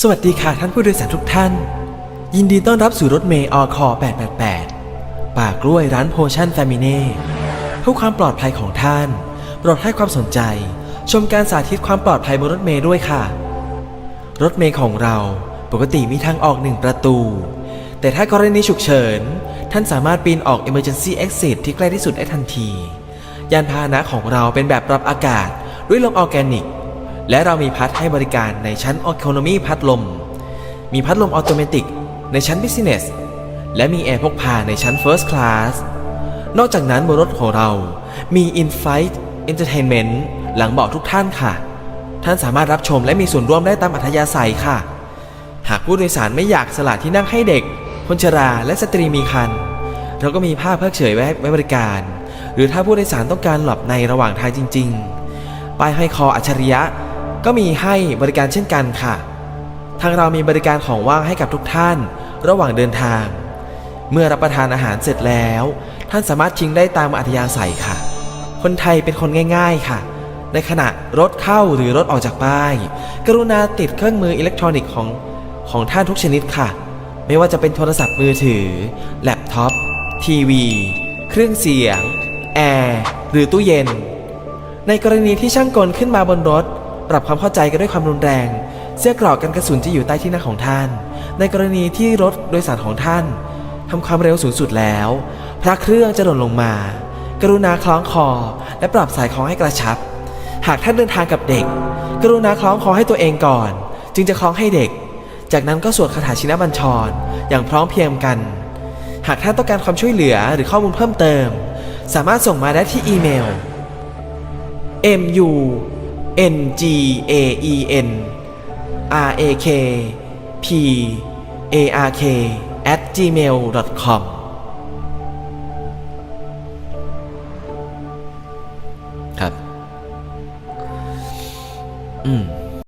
สวัสดีค่ะท่านผู้โดยสารทุกท่าน ยินดีต้อนรับสู่รถเมย์อคอ888 ป่ากล้วยร้านโพชั่นแฟมิเน่เพื่อความปลอดภัยของท่าน โปรดให้ความสนใจ ชมการสาธิตความปลอดภัยบนรถเมย์ด้วยค่ะ รถเมย์ของเราปกติมีทางออกหนึ่งประตู แต่ถ้ากรณีฉุกเฉิน ท่านสามารถปีนออก Emergency Exit ที่ใกล้ที่สุดได้ทันที ยานพาหนะของเราเป็นแบบปรับอากาศด้วยลมออร์แกนิก และเรามีพัดให้บริการในชั้น Economy พัดลม มีพัดลมออโตเมติกในชั้น Business และมีแอร์พกพาในชั้น First Class นอกจากนั้นบนรถของเรามี In-Flight Entertainment หลังเบาะทุกท่านค่ะ ท่านสามารถรับชมและมีส่วนร่วมได้ตามอัธยาศัยค่ะ หากผู้โดยสารไม่อยากสละที่นั่งให้เด็ก คนชราและสตรีมีครรภ์เราก็มีผ้าเพิกเฉยไว้ไว้บริการ หรือถ้าผู้โดยสารต้องการหลับในระหว่างทางจริง ๆ ป้ายห้อยคออัจฉริยะ ก็มีให้บริการเช่นกันค่ะ ทางเรามีบริการของว่างให้กับทุกท่าน ระหว่างเดินทาง เมื่อรับประทานอาหารเสร็จแล้ว ท่านสามารถชิงได้ตามอัธยาศัยค่ะ คนไทยเป็นคนง่าย ๆค่ะ ในขณะรถเข้าหรือรถออกจากป้าย กรุณาติดเครื่องมืออิเล็กทรอนิกส์ของของท่านทุกชนิดค่ะ ไม่ว่าจะเป็นโทรศัพท์มือถือ แล็ปท็อป ทีวี เครื่องเสียง แอร์ หรือตู้เย็น ในกรณีที่ช่างกลขึ้นมาบนรถ ปรับความเข้าใจกันด้วยความรุนแรง เสื้อกรอกกันกระสุนจะอยู่ใต้ที่นั่งของท่าน ในกรณีที่รถโดยสารของท่านทำความเร็วสูงสุดแล้ว พระเครื่องจะหล่นลงมา กรุณาคล้องคอ และปรับสายคล้องให้กระชับ หากท่านเดินทางกับเด็ก กรุณาคล้องคอให้ตัวเองก่อน จึงจะคล้องให้เด็ก จากนั้นก็สวดคาถาชินบัญชร อย่างพร้อมเพรียงกัน หากท่านต้องการความช่วยเหลือหรือข้อมูลเพิ่มเติม สามารถส่งมาได้ที่อีเมล m u n g a e n r a k p a r k at gmail com ครับ อืม